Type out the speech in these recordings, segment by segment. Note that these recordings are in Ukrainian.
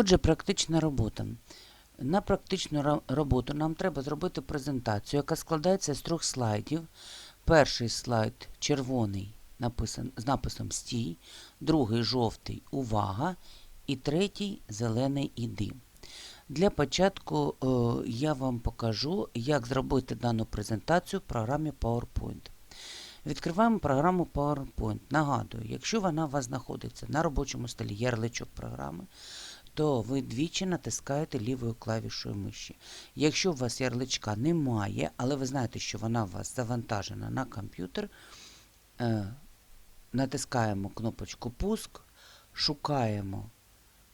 Отже, практична робота. На практичну роботу нам треба зробити презентацію, яка складається з трьох слайдів. Перший слайд червоний написан, з написом Стій, другий жовтий Увага і третій зелений Іди. Для початку е, я вам покажу, як зробити дану презентацію в програмі PowerPoint. Відкриваємо програму PowerPoint. Нагадую, якщо вона у вас знаходиться на робочому столі ярличок програми, то ви двічі натискаєте лівою клавішою миші. Якщо у вас ярличка немає, але ви знаєте, що вона у вас завантажена на комп'ютер, е, натискаємо кнопочку Пуск, шукаємо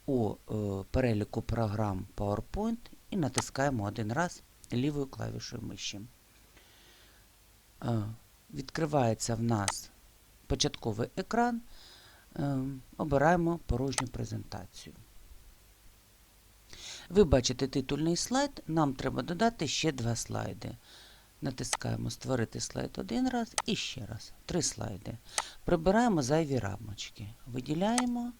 у е, переліку програм PowerPoint і натискаємо один раз лівою клавішою миші. Е, відкривається в нас початковий екран. Обираємо порожню презентацію. Ви бачите титульний слайд, нам треба додати ще два слайди. Натискаємо Створити слайд один раз і ще раз. Три слайди. Прибираємо зайві рамочки. Виділяємо,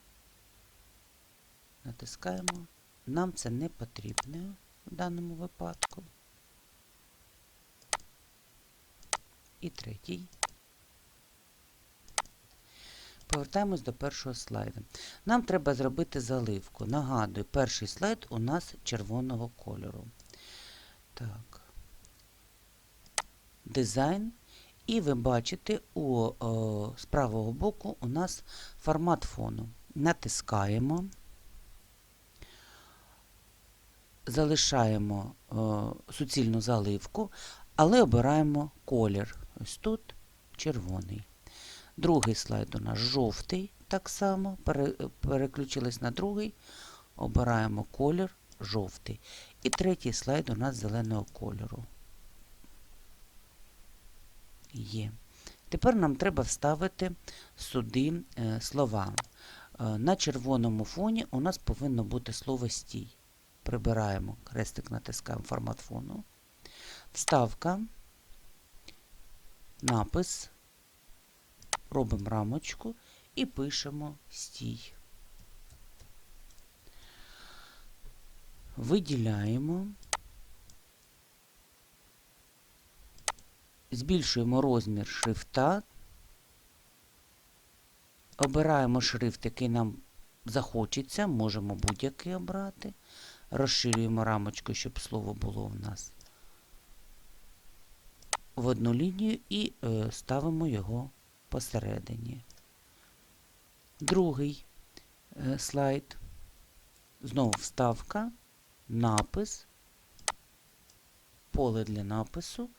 натискаємо. Нам це не потрібно в даному випадку. І третій. Повертаємось до першого слайду. Нам треба зробити заливку. Нагадую, перший слайд у нас червоного кольору. Так. Дизайн. І ви бачите, у, о, з правого боку у нас формат фону. Натискаємо, залишаємо о, суцільну заливку, але обираємо колір. Ось тут червоний. Другий слайд у нас жовтий, так само. Переключились на другий. Обираємо колір жовтий. І третій слайд у нас зеленого кольору. Є. Тепер нам треба вставити сюди е, слова. Е, на червоному фоні у нас повинно бути слово стій. Прибираємо, хрестик натискаємо формат фону. Вставка, напис, робимо рамочку і пишемо стій. Виділяємо. Збільшуємо розмір шрифта. Обираємо шрифт, який нам захочеться, можемо будь-який обрати. Розширюємо рамочку, щоб слово було в нас в одну лінію і е, ставимо його посередині. Другий е, слайд. Знову вставка, напис, поле для напису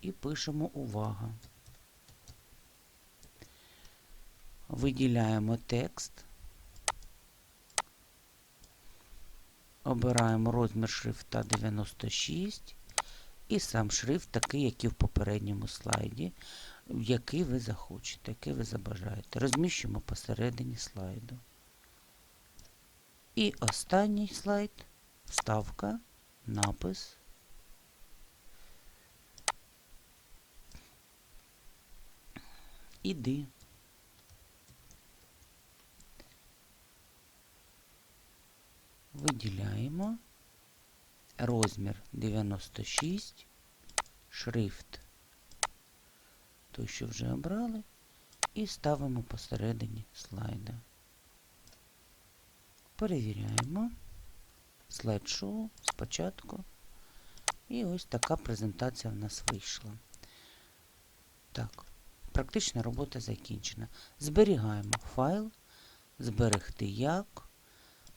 і пишемо увага. Виділяємо текст. Обираємо розмір шрифта 96 і сам шрифт такий, як і в попередньому слайді, який ви захочете, який ви забажаєте. Розміщуємо посередині слайду. І останній слайд, вставка, напис. Іди. Виділяємо розмір 96, шрифт, той, що вже обрали, і ставимо посередині слайда. Перевіряємо слайд-шоу спочатку. І ось така презентація в нас вийшла. Так, практична робота закінчена. Зберігаємо файл, зберегти як.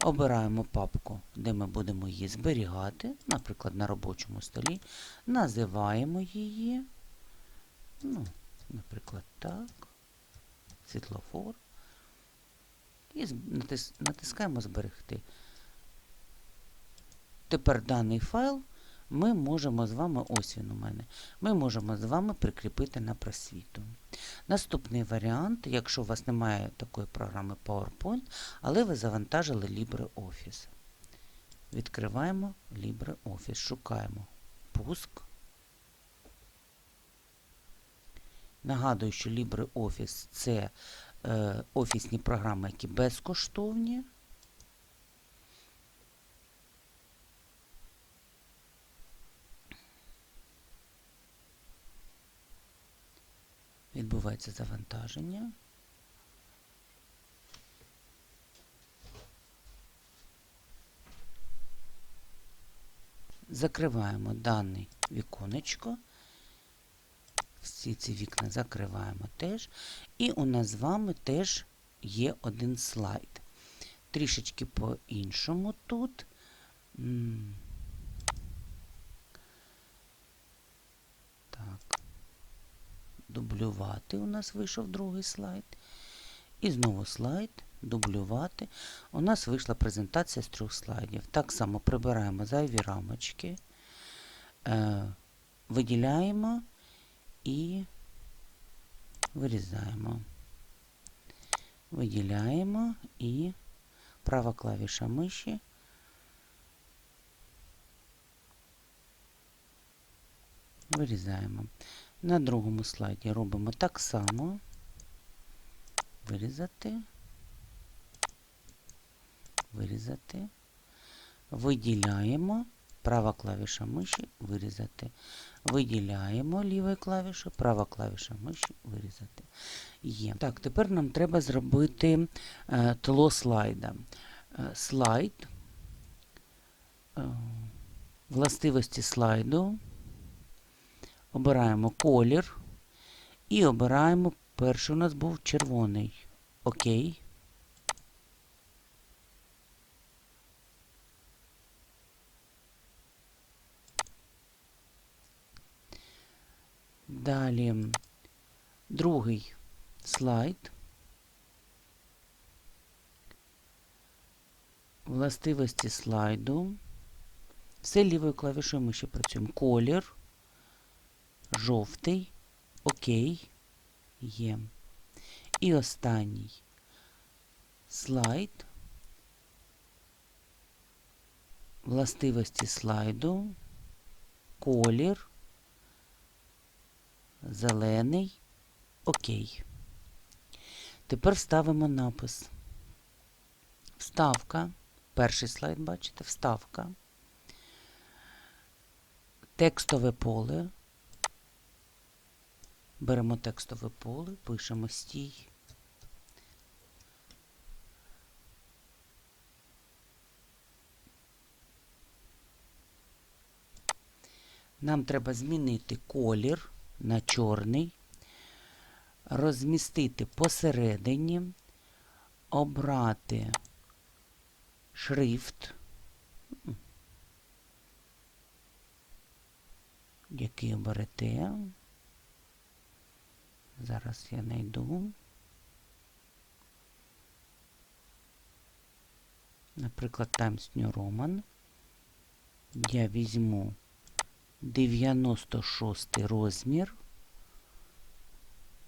Обираємо папку, де ми будемо її зберігати, наприклад, на робочому столі. Називаємо її, ну, наприклад, так, світлофор. І натискаємо зберегти. Тепер даний файл ми можемо з вами, ось він у мене, ми можемо з вами прикріпити на просвіту. Наступний варіант, якщо у вас немає такої програми PowerPoint, але ви завантажили LibreOffice. Відкриваємо LibreOffice, шукаємо пуск. Нагадую, що LibreOffice – це е, офісні програми, які безкоштовні. Відбувається завантаження. Закриваємо даний віконечко всі ці вікна закриваємо теж. І у нас з вами теж є один слайд. Трішечки по-іншому тут. Так. Дублювати у нас вийшов другий слайд. І знову слайд, дублювати. У нас вийшла презентація з трьох слайдів. Так само прибираємо зайві рамочки, е, виділяємо і вирізаємо. Виділяємо і права клавіша миші. Вирізаємо. На другому слайді робимо так само. Вирізати. Вирізати. Виділяємо. Права клавіша миші вирізати. Виділяємо лівою клавішою, права клавіша миші вирізати. Є. Так, тепер нам треба зробити е, тло слайда. Е, слайд, е, властивості слайду. Обираємо колір і обираємо перший у нас був червоний. Окей. Далі другий слайд. Властивості слайду. Все лівою клавішою ми ще працюємо. Колір, жовтий, окей, є. І останній слайд. Властивості слайду, колір, зелений, окей. Тепер ставимо напис. Вставка. Перший слайд, бачите, вставка. Текстове поле. Беремо текстове поле, пишемо стій. Нам треба змінити колір на чорний, розмістити посередині, обрати шрифт, який оберете. Зараз я знайду. Наприклад, Times New Roman. Я візьму 96 розмір.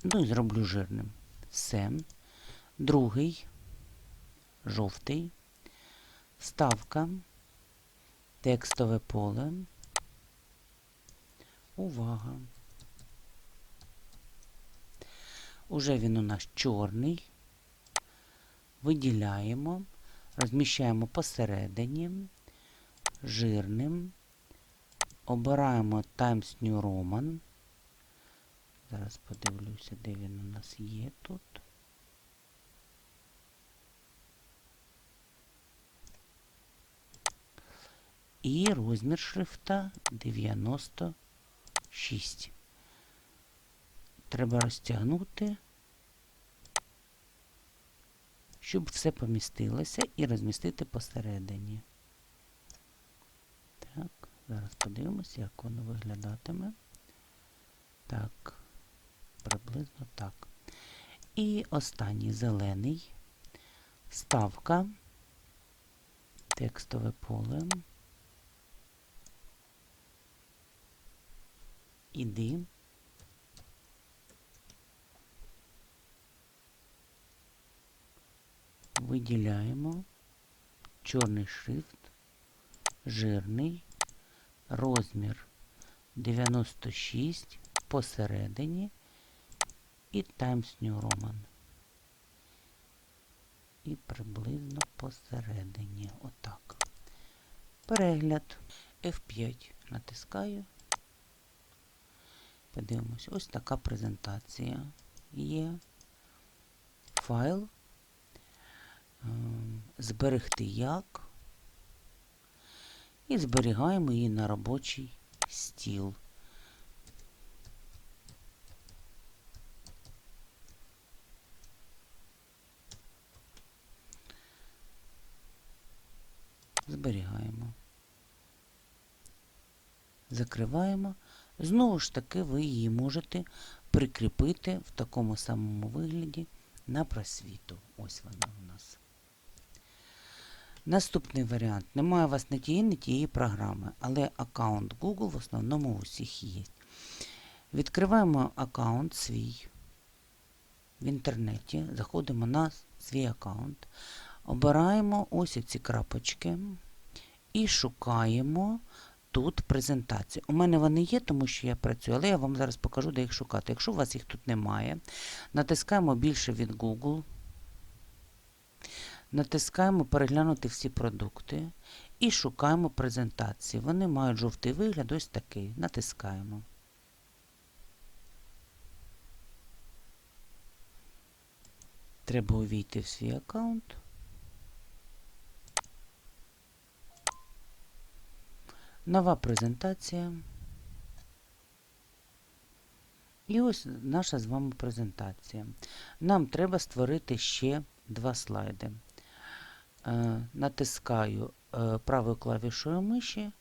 Ну і зроблю жирним. Все. Другий, жовтий, вставка, текстове поле. Увага. Уже він у нас чорний. Виділяємо, розміщаємо посередині, жирним. Обираємо Times New Roman. Зараз подивлюся, де він у нас є тут. І розмір шрифта 96. Треба розтягнути, щоб все помістилося і розмістити посередині. Зараз подивимося, як воно виглядатиме. Так, приблизно так. І останній зелений. Ставка, текстове поле. Іди. Виділяємо чорний шрифт, жирний розмір 96 посередині і Times New Roman. І приблизно посередині. Отак. Перегляд F5 натискаю. Подивимось, ось така презентація. є. Файл. Ем, Зберегти як. І зберігаємо її на робочий стіл. Зберігаємо. Закриваємо. Знову ж таки, ви її можете прикріпити в такому самому вигляді на просвіту. Ось вона у нас. Наступний варіант. Немає у вас ні тієї, ні тієї програми, але аккаунт Google в основному у всіх є. Відкриваємо аккаунт свій в інтернеті, заходимо на свій аккаунт, обираємо ось ці крапочки і шукаємо тут презентації. У мене вони є, тому що я працюю, але я вам зараз покажу, де їх шукати. Якщо у вас їх тут немає, натискаємо більше від Google. Натискаємо переглянути всі продукти і шукаємо презентації. Вони мають жовтий вигляд, ось такий. Натискаємо. Треба увійти в свій аккаунт. Нова презентація. І ось наша з вами презентація. Нам треба створити ще два слайди. Е, натискаю е, правою клавішою миші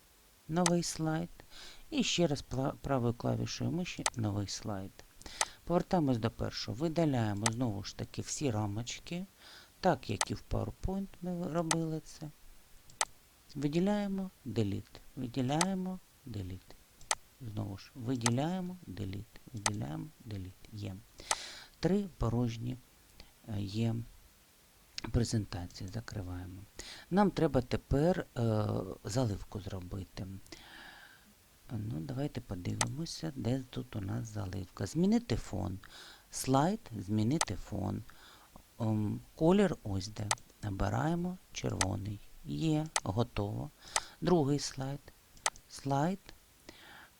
новий слайд. І ще раз правою клавішою миші новий слайд. Повертаємось до першого. Видаляємо знову ж таки всі рамочки, так як і в PowerPoint ми робили це. Виділяємо Delete. Виділяємо Delete. Знову ж, виділяємо Delete. Виділяємо Delete. Є. Три порожні е, є презентації. Закриваємо. Нам треба тепер е, заливку зробити. Ну, давайте подивимося, де тут у нас заливка. Змінити фон. Слайд, змінити фон. Ем, колір ось де. Набираємо червоний. Є, готово. Другий слайд. Слайд.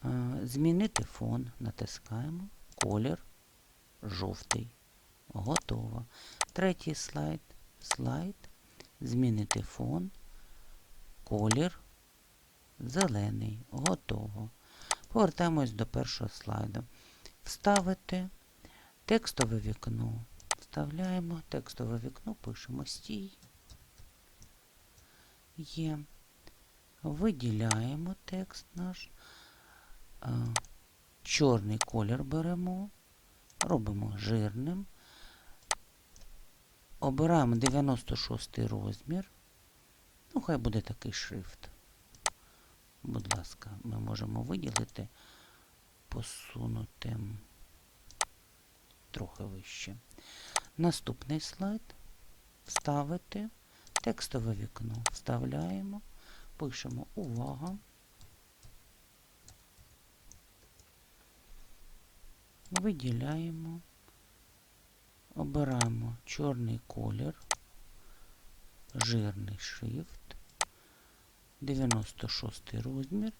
Е, Змінити фон. Натискаємо. Колір жовтий. Готово. Третій слайд. Слайд. Змінити фон. Колір зелений. Готово. Повертаємось до першого слайду. Вставити текстове вікно. Вставляємо текстове вікно, пишемо стій. Є. Виділяємо текст наш. Чорний колір беремо, робимо жирним. Обираємо 96 розмір. Ну, хай буде такий шрифт. Будь ласка, ми можемо виділити, посунути трохи вище. Наступний слайд. Вставити текстове вікно. Вставляємо, пишемо увага. Виділяємо, обираємо чорний колір, жирний шрифт, 96 розмір.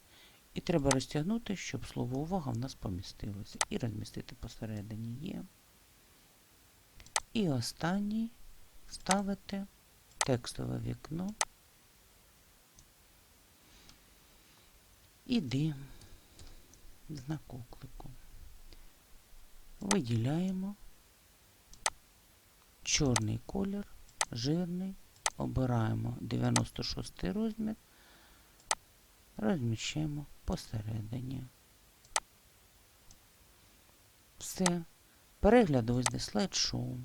І треба розтягнути, щоб слово увага в нас помістилося. І розмістити посередині є. І останній вставити текстове вікно. Іди. Знак оклику. Виділяємо чорний колір, жирний, обираємо 96 розмір, розміщаємо посередині. Все. Перегляд ось де слайд-шоу.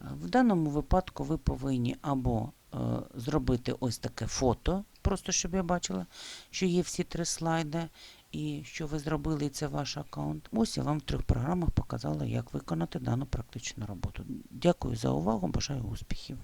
В даному випадку ви повинні або е, зробити ось таке фото, просто щоб я бачила, що є всі три слайди, і що ви зробили, і це ваш аккаунт. Ось я вам в трьох програмах показала, як виконати дану практичну роботу. Дякую за увагу, бажаю успіхів.